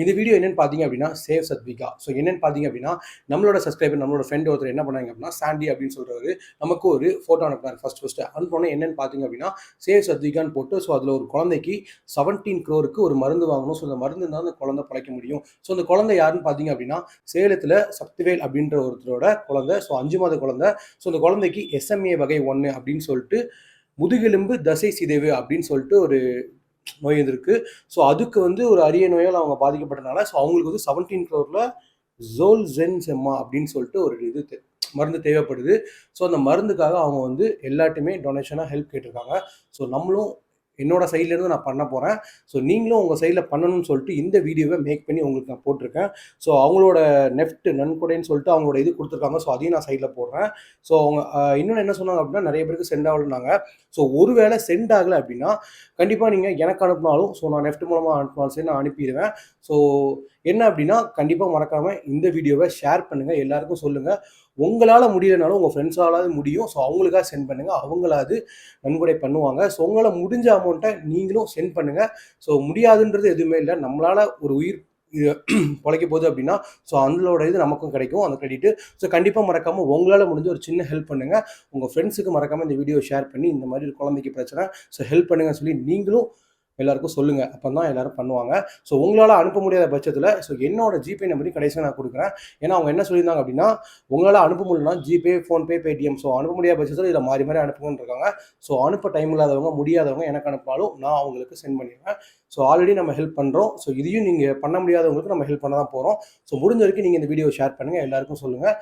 இந்த வீடியோ என்னன்னு பார்த்தீங்க அப்படின்னா சேவ் சத்விகா ஸோ என்னன்னு பார்த்தீங்க அப்படின்னா நம்மளோட சப்ஸ்கிரைபர் நம்மளோட ஃப்ரெண்ட் ஒருத்தர் என்ன பண்ணாங்க அப்படின்னா சாண்டி அப்படின்னு சொல்கிறவர் நமக்கு ஒரு ஃபோட்டோ அனுப்பினார். ஃபர்ஸ்ட் ஃபர்ஸ்ட் அனுப்பினோன்னே என்னன்னு பார்த்தீங்க அப்படின்னா சேவ் சத்விகான்னு போட்டு ஸோ அதில் ஒரு குழந்தைக்கு செவன்டீன் க்ரோருக்கு ஒரு மருந்து வாங்கணும். ஸோ அந்த மருந்து இருந்தால் அந்த குழந்தை பிழைக்க முடியும். ஸோ அந்த குழந்தை யாருன்னு பார்த்தீங்க அப்படின்னா சேலத்தில் சக்திவேல் அப்படின்ற ஒருத்தரோட குழந்தை ஸோ அஞ்சு மாத குழந்தை. ஸோ அந்த குழந்தைக்கு எஸ்எம்ஏ வகை ஒன்று அப்படின்னு சொல்லிட்டு முதுகெலும்பு தசை சிதைவு அப்படின்னு சொல்லிட்டு ஒரு நோய் இருந்திருக்கு ஸோ அதுக்கு வந்து ஒரு அரிய நோயால் அவங்க பாதிக்கப்பட்டனால ஸோ அவங்களுக்கு வந்து செவன்டீன் க்ரோரில் ஜோல் ஜென் செம்மா அப்படின்னு சொல்லிட்டு ஒரு இது தே- மருந்து தேவைப்படுது. ஸோ அந்த மருந்துக்காக அவங்க வந்து எல்லாத்தையுமே டொனேஷனாக ஹெல்ப் கேட்டிருக்காங்க. ஸோ நம்மளும் என்னோட சைட்லேருந்து நான் பண்ண போகிறேன் ஸோ நீங்களும் உங்கள் சைடில் பண்ணணும்னு சொல்லிட்டு இந்த வீடியோவை மேக் பண்ணி உங்களுக்கு நான் போட்டிருக்கேன். ஸோ அவங்களோட நெஃப்ட் நன்கொடைன்னு சொல்லிட்டு அவங்களோட இது கொடுத்துருக்காங்க. ஸோ அதையும் நான் சைடில் போடுறேன். ஸோ அவங்க இன்னொன்று என்ன சொன்னாங்க அப்படின்னா நிறைய பேருக்கு சென்ட் ஆகலைனாங்க ஸோ ஒருவேளை சென்ட் ஆகலை அப்படின்னா கண்டிப்பாக நீங்கள் எனக்கு அனுப்பினாலும் ஸோ நான் நெஃப்ட் மூலமாக அனுப்பினாலும் சரி நான் அனுப்பிடுவேன். ஸோ என்ன அப்படின்னா கண்டிப்பாக மறக்காமல் இந்த வீடியோவை ஷேர் பண்ணுங்கள் எல்லாருக்கும் சொல்லுங்கள் உங்களால் முடியலனாலும் உங்கள் ஃப்ரெண்ட்ஸாலாவது முடியும். ஸோ அவங்களுக்காக சென்ட் பண்ணுங்கள் அவங்களாவது நன்கொடை பண்ணுவாங்க. ஸோ உங்களால் முடிஞ்ச அமௌண்ட்டை நீங்களும் சென்ட் பண்ணுங்கள் ஸோ முடியாதுன்றது எதுவுமே இல்லை. நம்மளால் ஒரு உயிர் பழைக்க போகுது அப்படின்னா ஸோ அதோட இது நமக்கும் கிடைக்கும். அந்த கிரெடிட்டு ஸோ கண்டிப்பாக மறக்காமல் உங்களால் முடிஞ்ச ஒரு சின்ன ஹெல்ப் பண்ணுங்கள் உங்கள் ஃப்ரெண்ட்ஸுக்கு மறக்காமல் இந்த வீடியோ ஷேர் பண்ணி இந்த மாதிரி ஒரு குழந்தைக்கு பிரச்சனை ஸோ ஹெல்ப் பண்ணுங்க சொல்லி நீங்களும் எல்லாருக்கும் சொல்லுங்கள் அப்போ தான் எல்லாரும் பண்ணுவாங்க. ஸோ உங்களால் அனுப்ப முடியாத பட்சத்தில் ஸோ என்னோட ஜிபே நம்பரையும் கடைசியாக நான் கொடுக்குறேன். ஏன்னா அவங்க என்ன சொல்லியிருந்தாங்க அப்படின்னா உங்களால் அனுப்ப முடியலனா ஜிபே ஃபோன்பே பேடிஎம் ஸோ அனுப்ப முடியாத பட்சத்தில் இதில் மாறி மாறி அனுப்புங்கன்னு இருக்காங்க. ஸோ அனுப்ப டைம் இல்லாதவங்க முடியாதவங்க எனக்கு அனுப்பினாலும் நான் அவங்களுக்கு சென்ட் பண்ணிடுவேன் ஸோ ஆல்ரெடி நம்ம ஹெல்ப் பண்ணுறோம் ஸோ இதையும் நீங்கள் பண்ண முடியாதவங்களுக்கு நம்ம ஹெல்ப் பண்ண தான் போகிறோம் ஸோ முடிஞ்ச வரைக்கும் நீங்கள் இந்த வீடியோ ஷேர் பண்ணுங்கள் எல்லாருக்கும் சொல்லுங்கள்